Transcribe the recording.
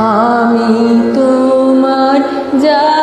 আমি তোমার যা